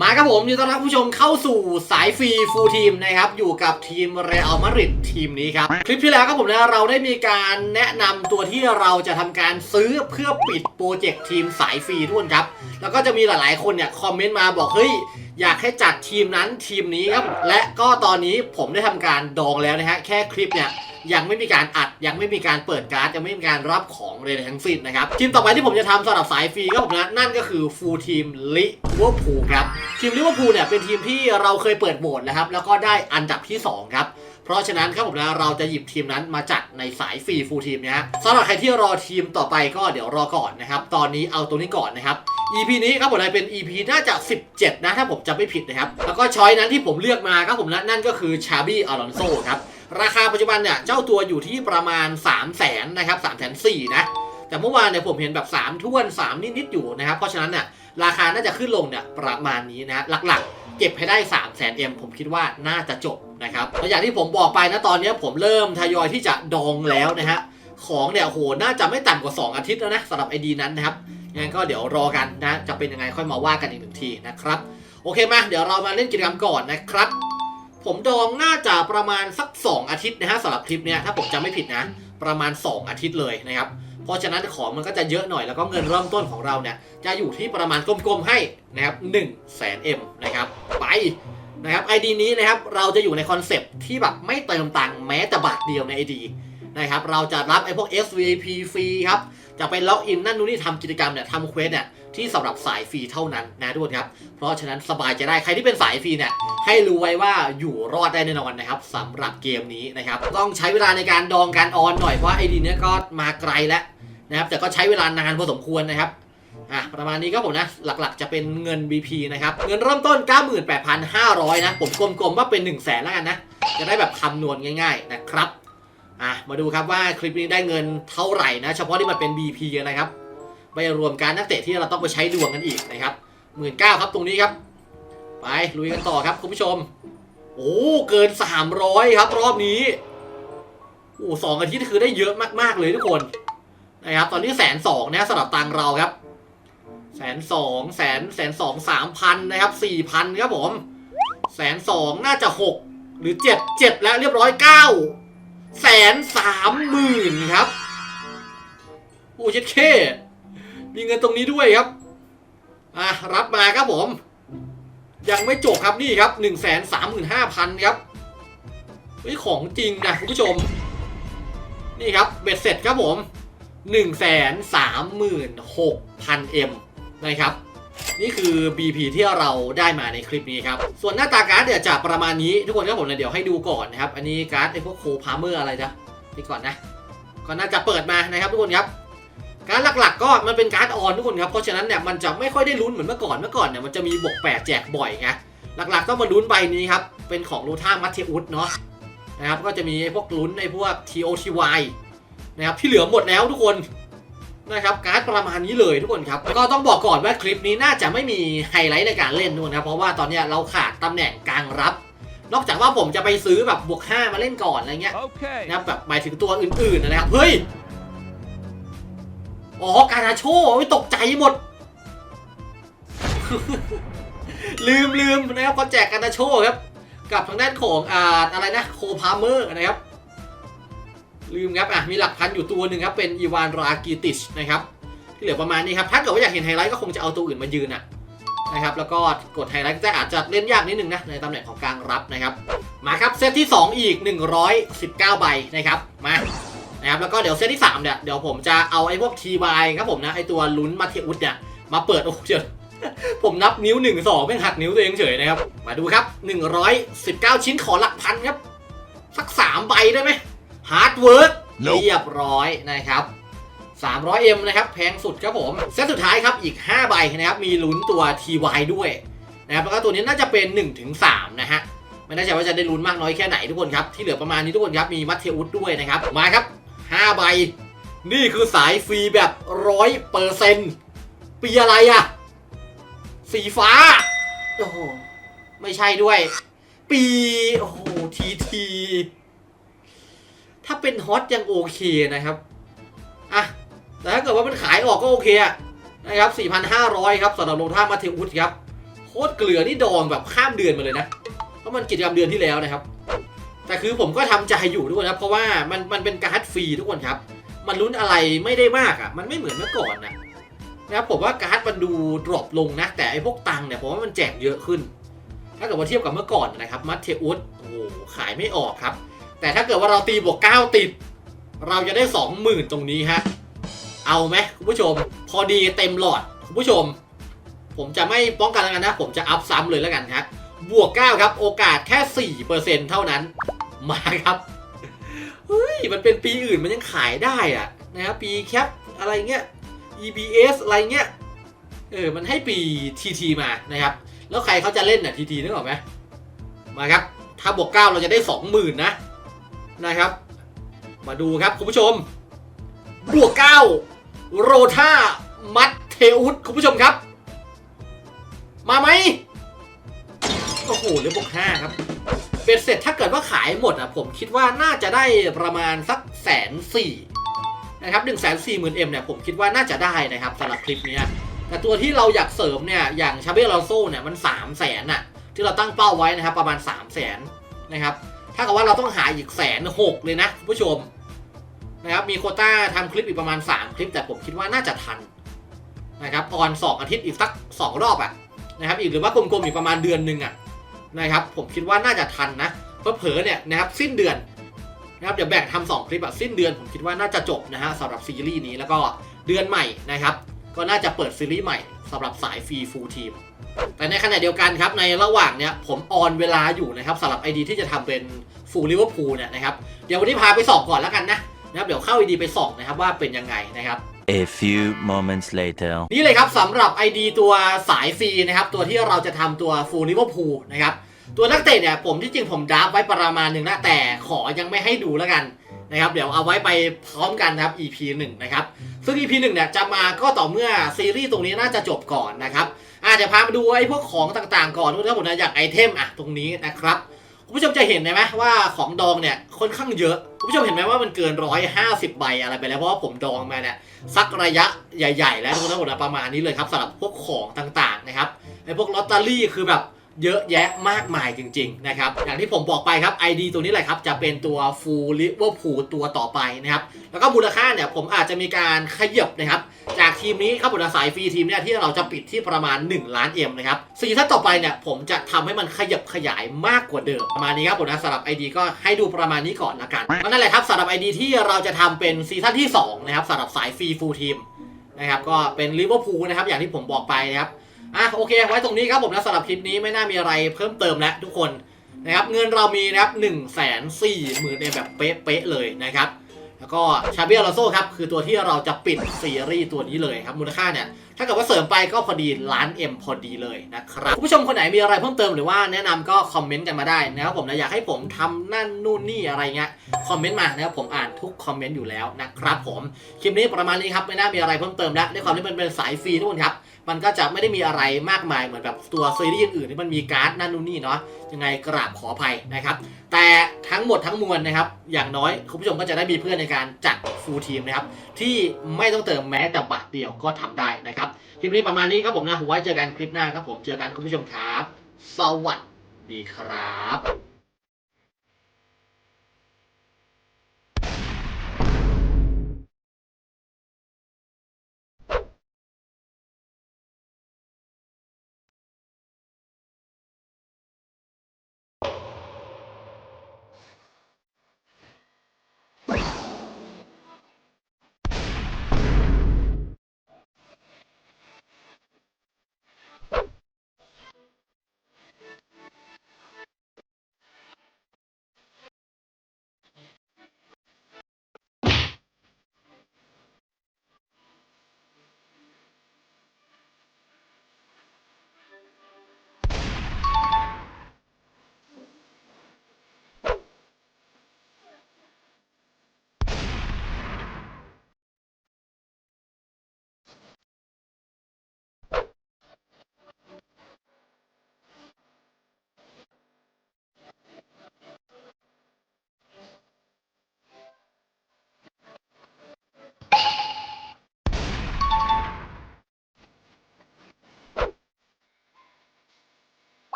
มาครับผมยินดีต้อนรับผู้ชมเข้าสู่สายฟรีฟูลทีมนะครับ อยู่กับทีมเรอัลมาดริดทีมนี้ครับ คลิปที่แล้วครับผมนะเราได้มีการแนะนำตัวที่เราจะทำการซื้อเพื่อปิดโปรเจกต์ทีมสายฟรีทุกคนครับ แล้วก็จะมีหลายๆคนเนี่ยคอมเมนต์มาบอกเฮ้ยอยากให้จัดทีมนั้นทีมนี้ครับ และก็ตอนนี้ผมได้ทำการดองแล้วนะฮะแค่คลิปเนี่ย ยังไม่มีการอัด ยังไม่มีการเปิดการ์ดยังไม่มีการรับของเลยทั้งสิ้นนะครับทีมต่อไปที่ผมจะทำสำหรับสายฟรีก็ผมนะนั่นก็คือฟูลทีมลิเวอร์พูลครับทีมลิเวอร์พูลเนี่ยเป็นทีมที่เราเคยเปิดโหวตนะครับแล้วก็ได้อันดับที่สองครับเพราะฉะนั้นครับผมนะเราจะหยิบทีมนั้นมาจัดในสายฟรีฟูลทีมนะฮะสำหรับใครที่รอทีมต่อไปก็เดี๋ยวรอก่อนนะครับ ตอนนี้เอาตัวนี้ก่อนนะครับ EP นี้ครับผมนะเป็น EP น่าจะ 17 นะ ถ้าผมจำไม่ผิดนะครับ แล้วก็ช้อยนั้นที่ผมเลือกมาครับผมนะนั่นก็คือชาบี้อลอนโซครับ ราคาปัจจุบันเนี่ยเจ้าตัวอยู่ที่ประมาณ 3 0 0แสนนะครับ3 4 0 0 0นนะแต่เมื่อวานเนี่ยผมเห็นแบบ3ท้วน3นิดๆอยู่นะครับเพราะฉะนั้นเนี่ยราคาน่าจะขึ้นลงเนี่ยประมาณนี้นะหลักๆ เก็บให้ได้ 3 0 0แสนเอ็มผมคิดว่าน่าจะจบนะครับแล้วอย่างที่ผมบอกไปนะตอนนี้ผมเริ่มทยอยที่จะดองแล้วนะฮะของเนี่ยโหน่าจะไม่ต่ำกว่า 2 อาทิตย์แล้วนะสำหรับไอดีนั้นนะครับงั้นก็เดี๋ยวรอกันนะจะเป็นยังไงค่อยมาว่ากันอีกหนึ่งทีนะครับโอเคมาเดี๋ยวเรามาเล่นกิจกรรมก่อนนะครับ ผมดองน่าจะประมาณสัก 2 อาทิตย์นะฮะสำหรับคลิปเนี้ยถ้าผมจำไม่ผิดนะ ประมาณ 2 อาทิตย์เลยนะครับ เพราะฉะนั้นของมันก็จะเยอะหน่อยแล้วก็เงินเริ่มต้นของเราเนี่ยจะอยู่ที่ประมาณกลมๆให้นะครับ1 0 0 0 0แสนเอ็มนะครับไปนะครับไอดีนี้นะครับเราจะอยู่ในคอนเซปต์ที่แบบไม่เติมตังค์แม้แต่บาทเดียวในไอดีนะครับเราจะรับไอพวก SVP ฟรีครับจะไปล็อกอินนั่นนู่นนี่ทำกิจกรรมเนี่ยทำเควสเนี่ย ที่สำหรับสายฟรีเท่านั้นนะทุกคนครับ เพราะฉะนั้นสบายใจได้ใครที่เป็นสายฟรีเนี่ยให้รู้ไว้ว่าอยู่รอดได้แน่นอนนะครับสำหรับเกมนี้นะครับต้องใช้เวลาในการดองการออนหน่อยเพราะไอดีเนี้ยก็มาไกลแล้วนะครับแต่ก็ใช้เวลานานพอสมควรนะครับอะประมาณนี้ก็ผมนะ หลักๆจะเป็นเงิน BP นะครับ เงินเริ่มต้น 98,500 นะ ผมกลมๆว่าเป็น 1 0 0 0 0แสนแล้วกันนะ จะได้แบบคำนวณง่ายๆนะครับอะมาดูครับว่าคลิปนี้ได้เงินเท่าไหร่นะ เฉพาะที่มันเป็น BP นะครับ ไม่รวมการนักเตะที่เราต้องไปใช้ดวงกันอีกนะครับหมื่นเก้าครับตรงนี้ครับ ไปลุยกันต่อครับคุณผู้ชม โอ้เกิน 300 ครับ รอบนี้โอ้สองอาทิตย์คือได้เยอะมากๆเลยทุกคนนะครับตอนนี้แสนสองนะสำหรับตังเราครับแสนสองแสนแสนสองสามพันนะครับสี่พันครับผมแสนสองน่าจะหกหรือเจ็ดเจ็ดแล้วเรียบร้อยเก้าแสนสามหมื่นครับ โอ้เจ็ดเค มีเงินตรงนี้ด้วยครับอะรับมาครับผม ยังไม่จบครับนี่ครับหนึ่งแสนสามหมื่นห้าพันครับเฮ้ยของจริงนะคุณผู้ชม นี่ครับเบ็ดเสร็จครับผมหนึ่งแสนสามหมื่นหกพันเอ็มนะครับนี่คือ BP ที่เราได้มาในคลิปนี้ครับ ส่วนหน้าตาการ์ดเนี่ยวจะประมาณนี้ทุกคนครับผมนะเดี๋ยวให้ดูก่อนนะครับ อันนี้การ์ดไอ้พวกโคพาเมอร์อะไรจ้ะนี่ก่อนนะก็น่าจะเปิดมานะครับทุกคนครับ การดหลักๆก็มันเป็นการ์ดออนทุกคนครับ เพราะฉะนั้นเนี่ยมันจะไม่ค่อยได้ลุ้นเหมือนเมื่อก่อน เมื่อก่อนเนี่ยมันจะมีบวกแปดแจกบ่อยไง หลักๆต้องมาลุ้นใบนี้ครับ เป็นของลูท่ามัตเทอุสเนาะนะครับ ก็จะมีไอ้พวกลุ้นไอ้พวก TOTY นะครับที่เหลือหมดแล้วทุกคนนะครับการ์ดประมาณนี้เลยทุกคนครับก็ต้องบอกก่อนว่าคลิปนี้น่าจะไม่มีไฮไลท์ในการเล่นนู่นนะเพราะว่าตอนเนี้ยเราขาดตำแหน่งกลางรับ นอกจากว่าผมจะไปซื้อแบบบวก 5 มาเล่นก่อนอะไรเงี้ย Okay. นะครับแบบหมายถึงตัวอื่นๆนะครับเฮ้ย อ๋อ การาโชไม่ตกใจหมด ลืมลืมนะครับเขาแจกการาโชครับ กับทางด้านของอ่าอะไรนะโคพาเมอร์นะครับ ลืมครับอะมีหลักพันอยู่ตัวหนึ่งครับ เป็นอีวานรากิติชนะครับ ที่เหลือประมาณนี้ครับ ถ้าเกิดว่าอยากเห็นไฮไลท์ก็คงจะเอาตัวอื่นมายืนอะนะครับแล้วก็กดไฮไลท์แต่อาจจะเล่นยากนิดนึงนะในตำแหน่งของกลางรับนะครับ มาครับเซตที่ 2 อีก 119 ใบนะครับมา นะครับแล้วก็เดี๋ยวเซตที่3เนี่ยเดี๋ยวผมจะเอาไอ้พวก TY ครับผมนะไอ้ตัวลุ้นมาเทอุสเนี่ยมาเปิดโอ้เดี๋ยวผมนับนิ้ว 1 2ไม่หักนิ้วตัวเองเฉยนะครับ มาดูครับ 119 ชิ้นขอหลักพันครับ สัก 3 ใบได้ไหมฮาร์ดเวิร์ก Nope เรียบร้อยนะครับ 300M นะครับแพงสุดครับผม เซตสุดท้ายครับอีก 5 ใบนะครับมีลุ้นตัว TY ด้วยนะครับแล้วก็ตัวนี้น่าจะเป็น 1-3 นะฮะไม่แน่ใจว่าจะได้ลุ้นมากน้อยแค่ไหนทุกคนครับ ที่เหลือประมาณนี้ทุกคนครับ มีมัตเทอุสด้วยนะครับ มาครับ 5 ใบ นี่คือสายฟรีแบบร้อยเปอร์เซ็นต์ปีอะไรอะสีฟ้า โอ้โห ไม่ใช่ด้วย ปี โอ้โห ทีที ถ้าเป็นฮอตยังโอเคนะครับอะแต่ถ้าเกิดว่ามันขายออกก็โอเคอะนะครับ 4,500 ครับสำหรับโลท่ามาเทอุสครับโหตรเกลือนี่ดองแบบข้ามเดือนมาเลยนะ เพราะมันกิจกรรมเดือนที่แล้วนะครับ แต่คือผมก็ทำใจอยู่ทุกคนครับเพราะว่ามันมันเป็นการ์ดฟ รีทุกคนครับ มันลุ้นอะไรไม่ได้มากอะ มันไม่เหมือนเมื่อก่อนนะนะครับผมว่าการ์ดมันดูดรอปลงนะ แต่ไอ้พวกตังเนี่ยผมว่ามันแจกเยอะขึ้น ถ้าเกิดว่าเทียบกับเมื่อก่อนนะครับมัตเทอุสโอ้โหขายไม่ออกครับ แต่ถ้าเกิดว่าเราตีบวก 9 ติด เราจะได้ 20,000 ตรงนี้ฮะเอาไหมคุณผู้ชม พอดีเต็มหลอดคุณผู้ชม ผมจะไม่ป้องกันแล้วกันนะ ผมจะอัพซ้ำเลยแล้วกันครับบวก 9 ครับ โอกาสแค่ 4%เท่านั้น มาครับ เฮ้ย มันเป็นปีอื่นมันยังขายได้อะนะครับปีแคปอะไรเงี้ย EBS อะไรเงี้ย เออ มันให้ปี TT มานะครับ แล้วใครเขาจะเล่นน่ะ TT นึกออกไหมมาครับ ถ้าบวก9เราจะได้ 20,000 นะ นะครับ มาดูครับคุณผู้ชม บวก9โรธามัตเทอุสคุณผู้ชมครับ มาไหม โอ้โหเหลือบวก5ครับ เบ็ดเสร็จถ้าเกิดว่าขายหมดอะผมคิดว่าน่าจะได้ประมาณสักแสนสี่นะครับหนึ่งแสนสี่หมื่นเอ็มเนี่ยผมคิดว่าน่าจะได้นะครับสำหรับคลิปนี้แต่ตัวที่เราอยากเสริมเนี่ยอย่างชาเบลลาโซเนี่ยมัน3 0 0แสนน่ะที่เราตั้งเป้าไว้นะครับประมาณ3 0 0แสนนะครับถ้ากับว่าเราต้องหาอีกแสนหกเลยนะคุณผู้ชมนะครับมีโคต้าทำคลิปอีกประมาณ 3 คลิป แต่ผมคิดว่าน่าจะทันนะครับออน2อาทิตย์อีกสัก 2 รอบอะนะครับอีกหรือว่ากลมๆอีกประมาณเดือนหนึ่งอะ นะครับผมคิดว่าน่าจะทันนะเผลอๆเนี่ยนะครับสิ้นเดือนนะครับเดี๋ยวแบ่งทำสองคลิปอะสิ้นเดือนผมคิดว่าน่าจะจบนะฮะสำหรับซีรีส์นี้แล้วก็เดือนใหม่นะครับก็น่าจะเปิดซีรีส์ใหม่สำหรับสายฟรีฟูลทีมแต่ในขณะเดียวกันครับในระหว่างเนี้ยผมออนเวลาอยู่นะครับสำหรับไอดีที่จะทำเป็นฟูลลิเวอร์พูลเนี่ยนะครับเดี๋ยววันนี้พาไปส่องก่อนแล้วกันนะนะครับเดี๋ยวเข้าไอดีไปส่องนะครับว่าเป็นยังไงนะครับ A few moments later. นี่เลยครับสำหรับ ID ตัวสายฟรีนะครับตัวที่เราจะทำตัวฟูลลิเวอร์พูลนะครับ ตัวนักเตะเนี่ยผมที่จริงผมดราฟไว้ประมาณหนึ่งนะแต่ขอยังไม่ให้ดูแล้วกันนะครับเดี๋ยวเอาไว้ไปพร้อมกันนะครับ EP 1นะครับซึ่ง EP 1เนี่ยจะมาก็ต่อเมื่อซีรีส์ตรงนี้น่าจะจบก่อนนะครับอาจจะพามาดูไอ้พวกของต่างๆ ก่อนถ้าผมนะอยากไอเทมอะตรงนี้นะครับคุณผู้ชมจะเห็นไหมว่าของดองเนี่ยค่อนข้างเยอะคุณผู้ชมเห็นไหมว่ามันเกิน150ใบอะไรไปแล้วเพราะว่าผมดองมาเนี่ยสักระยะใหญ่ ๆ แล้วทุกคนทั้งหมดนะประมาณนี้เลยครับสำหรับพวกของต่างๆนะครับไอ้พวกลอตเตอรี่คือแบบ เยอะแยะมากมายจริง ๆ นะครับ อย่างที่ผมบอกไปครับ ID ตัวนี้แหละครับ จะเป็นตัว Full Liverpool ตัวต่อไปนะครับ แล้วก็มูลค่าเนี่ยผมอาจจะมีการขยับนะครับ จากทีมนี้ครับผมสายฟรีทีมเนี่ยที่เราจะปิดที่ประมาณ 1 ล้านเอ็มนะครับซีซั่นต่อไปเนี่ยผมจะทำให้มันขยับขยายมากกว่าเดิม ประมาณนี้ครับผมนะสำหรับ ID ก็ให้ดูประมาณนี้ก่อนละกันก็นั่นแหละครับสำหรับ ID ที่เราจะทำเป็นซีซั่นที่2นะครับสำหรับสายฟรีฟูลทีมนะครับก็เป็นลิเวอร์พูลนะครับอย่างที่ผมบอกไปนะครับ อะโอเค ไว้ตรงนี้ครับผมนะสำหรับคลิปนี้ไม่น่ามีอะไรเพิ่มเติมแล้วทุกคนนะครับเงินเรามีนะครับหนึ่งแสนสี่หมื่นแบบเป๊ะๆเลยนะครับ แล้วก็ชาเบียลาโซครับคือตัวที่เราจะปิดซีรีส์ตัวนี้เลยครับมูลค่าเนี่ยถ้าเกิดว่าเสริมไปก็พอดีล้านเอ็มพอดีเลยนะครับคุณผู้ชมคนไหนมีอะไรเพิ่มเติมหรือว่าแนะนำก็คอมเมนต์กันมาได้นะครับผมนะอยากให้ผมทำนั่นนู่นนี่อะไรเงี้ยคอมเมนต์มานะครับผมอ่านทุกคอมเมนต์อยู่แล้วนะครับผมคลิปนี้ประมาณนี้ครับไม่น่ามีอะไรเพิ่มเติมแล้วด้วยความที่มันเป็นสายฟรีทุกคนครับมันก็จะไม่ได้มีอะไรมากมายเหมือนแบบตัวซีรีส์อื่นๆที่มันมีการ์ดนั่นนู่นนี่เนาะยังไงกราบขออภัยนะครับแต่ทั้งหมดทั้งมวลนะครับอย่างน้อยคุณผู้ชมก็จะได้มีเพื่อนในการจัดฟูลทีมนะครับ ที่ไม่ต้องเติมแม้แต่บาทเดียวก็ทำได้นะครับคลิปนี้ประมาณนี้ครับผมนะไว้เจอกันคลิปหน้าครับผมเจอกันคุณผู้ชมครับ สวัสดีครับ